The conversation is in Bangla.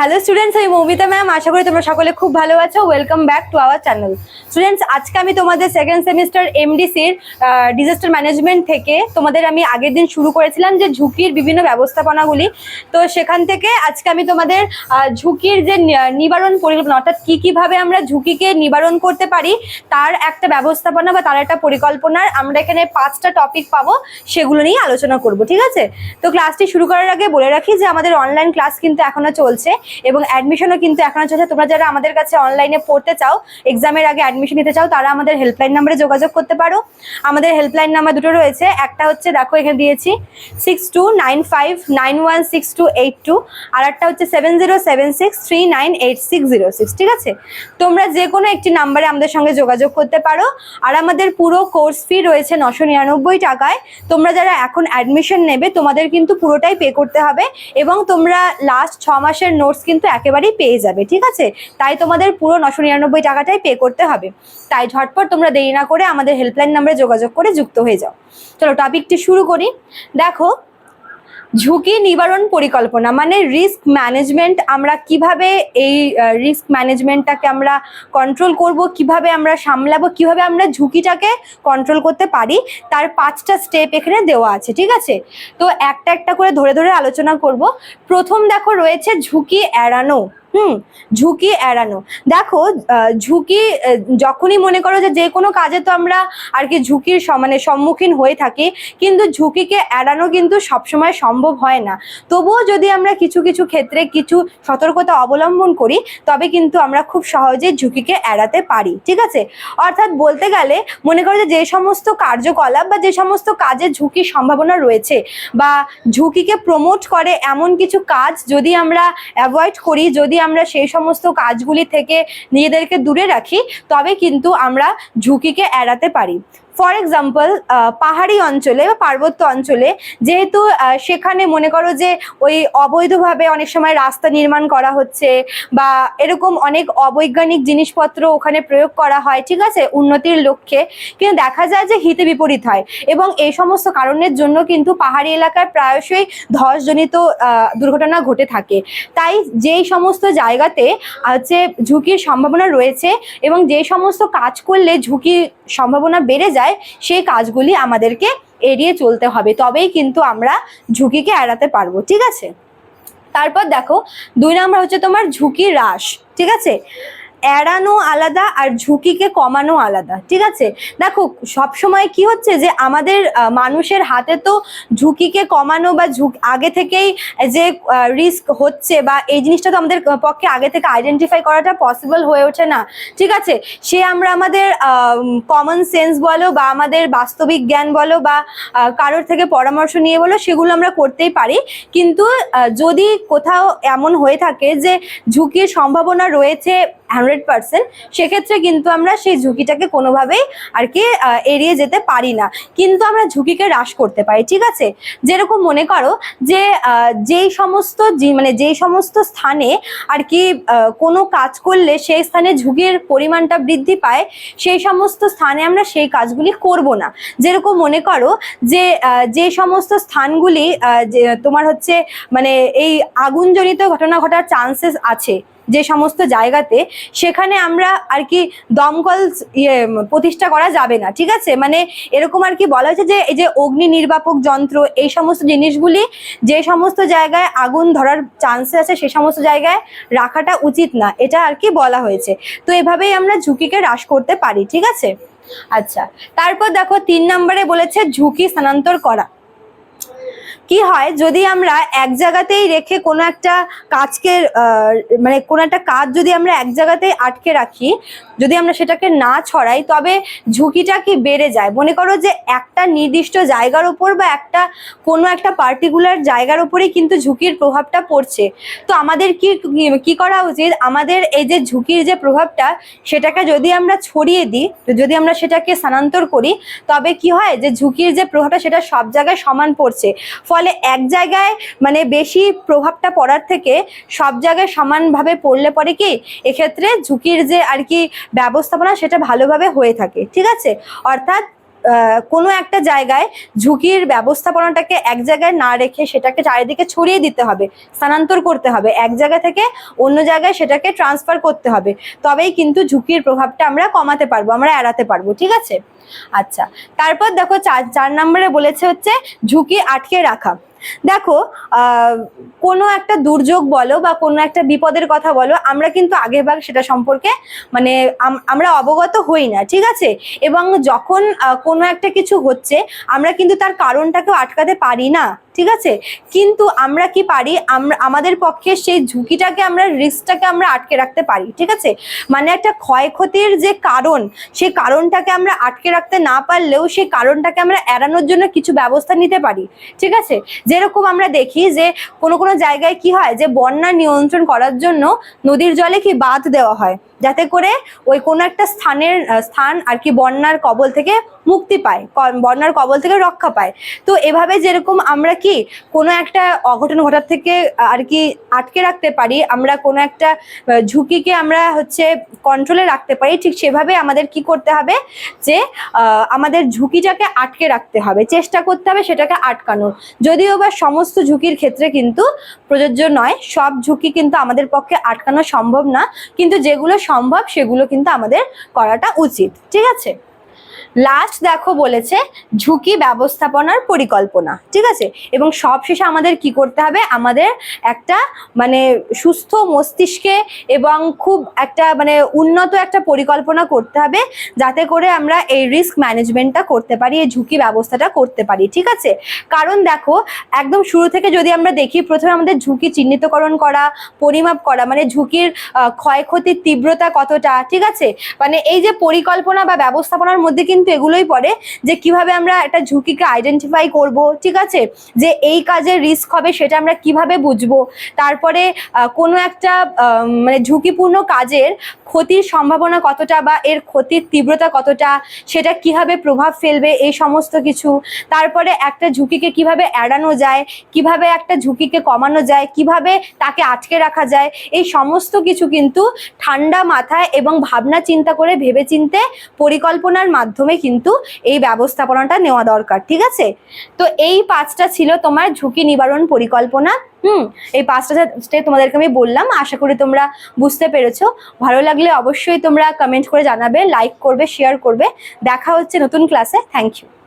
হ্যালো স্টুডেন্টস আমি মৌমিতা ম্যাম আশা করি তোমরা সকলে খুব ভালো আছো। Welcome back to our channel students আজকে আমি তোমাদের সেকেন্ড সেমিস্টার এমডিসির ডিজাস্টার ম্যানেজমেন্ট থেকে তোমাদের আমি আগের দিন শুরু করেছিলাম যে ঝুঁকির বিভিন্ন ব্যবস্থাপনাগুলি। তো সেখান থেকে আজকে আমি তোমাদের ঝুঁকির যে নিবারণ পরিকল্পনা, অর্থাৎ কী কীভাবে আমরা ঝুঁকিকে নিবারণ করতে পারি, তার একটা ব্যবস্থাপনা বা তার একটা পরিকল্পনার আমরা এখানে পাঁচটা টপিক পাবো, সেগুলো নিয়ে আলোচনা করব, ঠিক আছে? তো ক্লাসটি শুরু করার আগে বলে রাখি যে আমাদের অনলাইন ক্লাস কিন্তু এখনও চলছে। এবং অ্যাডমিশনও কিন্তু এখনও চলছে। তোমরা যারা আমাদের কাছে অনলাইনে পড়তে চাও এক্সামের আগে অ্যাডমিশন নিতে চাও, তারা আমাদের হেল্পলাইন নাম্বারে যোগাযোগ করতে পারো। আমাদের হেল্পলাইন নাম্বার দুটো রয়েছে। একটা হচ্ছে, দেখো এখানে দিয়েছি six two nine five nine one six two eight two আর একটা হচ্ছে seven zero seven six three nine eight six zero six ঠিক আছে? তোমরা যে কোনো একটি নাম্বারে আমাদের সঙ্গে যোগাযোগ করতে পারো। আর আমাদের পুরো কোর্স ফি রয়েছে নশো নিরানব্বই টাকায়। তোমরা যারা এখন অ্যাডমিশন নেবে, তোমাদের কিন্তু পুরোটাই পে করতে হবে এবং তোমরা লাস্ট ছ মাসের নোটস কিন্তু একেবারেই পেয়ে যাবে, ঠিক আছে? তাই তোমাদের পুরো নশো নিরানব্বই টাকাটাই পে করতে হবে। তাই ঝটপট তোমরা দেরি না করে আমাদের হেল্পলাইন নাম্বারে যোগাযোগ করে যুক্ত হয়ে যাও। চলো টপিকটি শুরু করি। দেখো ঝুঁকি নিবারণ পরিকল্পনা মানে রিস্ক ম্যানেজমেন্ট আমরা কীভাবে এই রিস্ক ম্যানেজমেন্টটাকে আমরা কন্ট্রোল করব, কীভাবে আমরা সামলাবো, কীভাবে আমরা ঝুঁকিটাকে কন্ট্রোল করতে পারি, তার পাঁচটা স্টেপ এখানে দেওয়া আছে, ঠিক আছে? তো একটা একটা করে ধরে ধরে আলোচনা করব। প্রথম দেখো রয়েছে ঝুঁকি এড়ানো। হুম, ঝুঁকি এড়ানো। দেখো ঝুঁকি যখনই মনে করো যে যে কোনো কাজে তো আমরা আর কি ঝুঁকির মানে সম্মুখীন হয়ে থাকি, কিন্তু ঝুঁকিকে এড়ানো কিন্তু সবসময় সম্ভব হয় না। তবুও যদি আমরা কিছু কিছু ক্ষেত্রে কিছু সতর্কতা অবলম্বন করি, তবে কিন্তু আমরা খুব সহজেই ঝুঁকিকে এড়াতে পারি, ঠিক আছে? অর্থাৎ বলতে গেলে, মনে করো যে যে সমস্ত কার্যকলাপ বা যে সমস্ত কাজে ঝুঁকির সম্ভাবনা রয়েছে বা ঝুঁকিকে প্রমোট করে এমন কিছু কাজ যদি আমরা অ্যাভয়েড করি, যদি আমরা সেই সমস্ত কাজগুলি থেকে নিজেদেরকে দূরে রাখি তবে কিন্তু আমরা ঝুঁকিকে এড়াতে পারি। ফর এক্সাম্পল পাহাড়ি অঞ্চলে বা পার্বত্য অঞ্চলে যেহেতু সেখানে মনে করো যে ওই অবৈধভাবে অনেক সময় রাস্তা নির্মাণ করা হচ্ছে বা এরকম অনেক অবৈজ্ঞানিক জিনিসপত্র ওখানে প্রয়োগ করা হয়, ঠিক আছে? উন্নতির লক্ষ্যে। কিন্তু দেখা যায় যে হিতে বিপরীত হয় এবং এই সমস্ত কারণের জন্য কিন্তু পাহাড়ি এলাকায় প্রায়শই ধসজনিত দুর্ঘটনা ঘটে থাকে। তাই যেই সমস্ত জায়গাতে হচ্ছে ঝুঁকির সম্ভাবনা রয়েছে এবং যে সমস্ত কাজ করলে ঝুঁকির সম্ভাবনা বেড়ে যায় সেই কাজগুলি আমাদেরকে এড়িয়ে চলতে হবে। তবেই কিন্তু আমরা ঝুঁকিকে এড়াতে পারব, ঠিক আছে? তারপর দেখো, দুই নম্বর হচ্ছে তোমার ঝুঁকি হ্রাস, ঠিক আছে? এড়ানো আলাদা আর ঝুঁকিকে কমানো আলাদা, ঠিক আছে? দেখো সব সময় কি হচ্ছে যে আমাদের মানুষের হাতে তো ঝুঁকিকে কমানো বা ঝুঁকি, আগে থেকেই যে রিস্ক হচ্ছে বা এই জিনিসটা তো আমাদের পক্ষে আগে থেকে আইডেন্টিফাই করাটা পসিবল হয়ে ওঠে না, ঠিক আছে? সে আমরা আমাদের কমন সেন্স বলো বা আমাদের বাস্তবিক জ্ঞান বলো বা কারোর থেকে পরামর্শ নিয়ে বলো, সেগুলো আমরা করতেই পারি। কিন্তু যদি কোথাও এমন হয়ে থাকে যে ঝুঁকির সম্ভাবনা রয়েছে হান্ড্রেড পার্সেন্ট, সেক্ষেত্রে কিন্তু আমরা সেই ঝুঁকিটাকে কোনোভাবেই আর কি এড়িয়ে যেতে পারি না। কিন্তু আমরা ঝুঁকিকে হ্রাস করতে পারি, ঠিক আছে? যেরকম মনে করো যে যেই সমস্ত মানে যেই সমস্ত স্থানে আর কি কোনো কাজ করলে সেই স্থানে ঝুঁকির পরিমাণটা বৃদ্ধি পায়, সেই সমস্ত স্থানে আমরা সেই কাজগুলি করব না। যেরকম মনে করো যে যে সমস্ত স্থানগুলি তোমার হচ্ছে মানে এই আগুনজনিত ঘটনা ঘটার চান্সেস আছে যে সমস্ত জায়গাতে সেখানে আমরা আর কি দমকল ইয়ে প্রতিষ্ঠা করা যাবে না, ঠিক আছে? মানে এরকম আর কি বলা হয়েছে যে, এই যে অগ্নি নির্বাপক যন্ত্র, এই সমস্ত জিনিসগুলি যে সমস্ত জায়গায় আগুন ধরার চান্সেস আছে, সে সমস্ত জায়গায় রাখাটা উচিত না, এটা আর কি বলা হয়েছে। তো এভাবেই আমরা ঝুঁকিকে হ্রাস করতে পারি, ঠিক আছে? আচ্ছা তারপর দেখো তিন নম্বরে বলেছে ঝুঁকি স্থানান্তর করা। কি হয়, যদি আমরা এক জায়গাতেই রেখে কোনো একটা কাজকে মানে কোনো একটা কাজ যদি আমরা এক জায়গাতেই আটকে রাখি, যদি আমরা সেটাকে না ছড়াই, তবে ঝুঁকিটা কি বেড়ে যায়? মনে করো যে একটা নির্দিষ্ট জায়গার উপর বা একটা কোনো একটা পার্টিকুলার জায়গার উপরেই কিন্তু ঝুঁকির প্রভাবটা পড়ছে। তো আমাদের কি কি করা উচিত? আমাদের এই যে ঝুঁকির যে প্রভাবটা, সেটাকে যদি আমরা ছড়িয়ে দিই যদি আমরা সেটাকে স্থানান্তর করি, তবে কি হয় যে ঝুঁকির যে প্রভাবটা, সেটা সব জায়গায় সমান পড়ছে। ফলে এক জায়গায় মানে বেশি প্রভাবটা পড়ার থেকে সব জায়গায় সমানভাবে পড়লে পরে কি এক্ষেত্রে ঝুঁকির যে আর কি ব্যবস্থাপনা সেটা ভালোভাবে হয়ে থাকে, ঠিক আছে? অর্থাৎ কোনো একটা জায়গায় ঝুঁকির ব্যবস্থাপনাটাকে এক জায়গায় না রেখে সেটাকে চারিদিকে ছড়িয়ে দিতে হবে, স্থানান্তর করতে হবে। এক জায়গা থেকে অন্য জায়গায় সেটাকে ট্রান্সফার করতে হবে। তবেই কিন্তু ঝুঁকির প্রভাবটা আমরা কমাতে পারব, আমরা এড়াতে পারব, ঠিক আছে? আচ্ছা তারপর দেখো চার চার নম্বরে বলেছে হচ্ছে ঝুঁকি আটকে রাখা। দেখো কোনো একটা দুর্যোগ বলো বা কোনো একটা বিপদের কথা বলো, আমরা কিন্তু আগেভাগ সেটা সম্পর্কে মানে আম- আমরা অবগত হই না, ঠিক আছে? এবং যখন কোনো একটা কিছু হচ্ছে, আমরা কিন্তু তার কারণটাকেও আটকাতে পারি না। ঠিক আছে? কিন্তু আমরা কি পারি? আমরা, আমাদের পক্ষে সেই ঝুঁকিটাকে আমরা রিস্কটাকে আমরা আটকে রাখতে পারি, ঠিক আছে? মানে একটা ক্ষয়ক্ষতির যে কারণ, সেই কারণটাকে আমরা আটকে রাখতে না পারলেও সেই কারণটাকে আমরা এড়ানোর জন্য কিছু ব্যবস্থা নিতে পারি, ঠিক আছে? যেরকম আমরা দেখি যে, কোনো কোনো জায়গায় কি হয় যে, বন্যা নিয়ন্ত্রণ করার জন্য নদীর জলে কি বাঁধ দেওয়া হয়, যাতে করে ওই কোনো একটা স্থানের, স্থান আর কি বন্যার কবল থেকে মুক্তি পায় বন্যার কবল থেকে রক্ষা পায়। তো এভাবে যেরকম আমরা কি কোনো একটা অঘটন ঘটার থেকে আর কি আটকে রাখতে পারি, আমরা কোনো একটা ঝুঁকিকে আমরা হচ্ছে কন্ট্রোলে রাখতে পারি, ঠিক সেভাবে আমাদের কি করতে হবে? যে আমাদের ঝুঁকিটাকে আটকে রাখতে হবে, চেষ্টা করতে হবে সেটাকে আটকানোর যদিও বা সমস্ত ঝুঁকির ক্ষেত্রে কিন্তু প্রযোজ্য নয়, সব ঝুঁকি কিন্তু আমাদের পক্ষে আটকানো সম্ভব না, কিন্তু যেগুলো সম্ভব সেগুলো কিন্তু আমাদের করাটা উচিত, ঠিক আছে? লাস্ট দেখো বলেছে ঝুঁকি ব্যবস্থাপনার পরিকল্পনা, ঠিক আছে? এবং সবশেষে আমাদের কি করতে হবে? আমাদের একটা মানে সুস্থ মস্তিষ্কে এবং খুব একটা মানে উন্নত একটা পরিকল্পনা করতে হবে যাতে করে আমরা এই রিস্ক ম্যানেজমেন্টটা করতে পারি, এই ঝুঁকি ব্যবস্থাটা করতে পারি, ঠিক আছে? কারণ দেখো, একদম শুরু থেকে যদি আমরা দেখি, প্রথমে আমাদের ঝুঁকি চিহ্নিতকরণ করা, পরিমাপ করা মানে ঝুঁকির ক্ষয়ক্ষতির তীব্রতা কতটা, ঠিক আছে? মানে এই যে পরিকল্পনা বা ব্যবস্থাপনার মধ্যে কিন্তু এগুলোই পড়ে যে কীভাবে আমরা একটা ঝুঁকিকে আইডেন্টিফাই করব, ঠিক আছে? যে এই কাজের রিস্ক হবে সেটা আমরা কীভাবে বুঝব? তারপরে কোনো একটা মানে ঝুঁকিপূর্ণ কাজের ক্ষতির সম্ভাবনা কতটা বা এর ক্ষতির তীব্রতা কতটা, সেটা কীভাবে প্রভাব ফেলবে, এই সমস্ত কিছু। তারপরে একটা ঝুঁকিকে কীভাবে এড়ানো যায়, কীভাবে একটা ঝুঁকিকে কমানো যায়, কীভাবে তাকে আটকে রাখা যায়, এই সমস্ত কিছু কিন্তু ঠান্ডা মাথায় এবং ভাবনা চিন্তা করে ভেবেচিন্তে পরিকল্পনার মাধ্যমে কিন্তু এই ব্যবস্থাপনাটা নেওয়া দরকার, ঠিক আছে? তো এই পাঁচটা ছিল তোমার ঝুঁকি নিবারণ পরিকল্পনা, হুম? এই পাঁচটা স্টেপ তোমাদেরকে আমি বললাম, আশা করি তোমরা বুঝতে পেরেছ। ভালো লাগলে অবশ্যই তোমরা কমেন্ট করে জানাবে লাইক করবে শেয়ার করবে। দেখা হচ্ছে নতুন ক্লাসে থ্যাংক ইউ